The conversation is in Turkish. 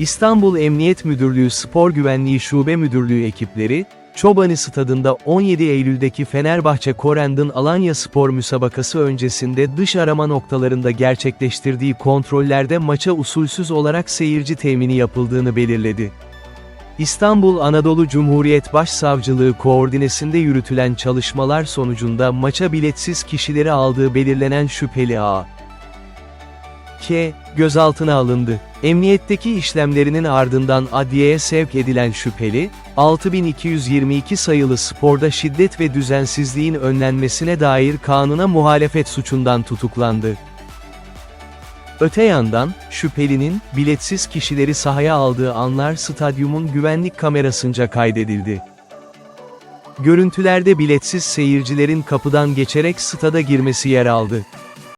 İstanbul Emniyet Müdürlüğü Spor Güvenliği Şube Müdürlüğü ekipleri, Çobani Stadında 17 Eylül'deki Fenerbahçe Korendon Alanya Spor müsabakası öncesinde dış arama noktalarında gerçekleştirdiği kontrollerde maça usulsüz olarak seyirci temini yapıldığını belirledi. İstanbul Anadolu Cumhuriyet Başsavcılığı koordinesinde yürütülen çalışmalar sonucunda maça biletsiz kişileri aldığı belirlenen şüpheli A. K. gözaltına alındı. Emniyetteki işlemlerinin ardından adliyeye sevk edilen şüpheli, 6222 sayılı sporda şiddet ve düzensizliğin önlenmesine dair kanuna muhalefet suçundan tutuklandı. Öte yandan, şüphelinin, biletsiz kişileri sahaya aldığı anlar stadyumun güvenlik kamerasınca kaydedildi. Görüntülerde biletsiz seyircilerin kapıdan geçerek stada girmesi yer aldı.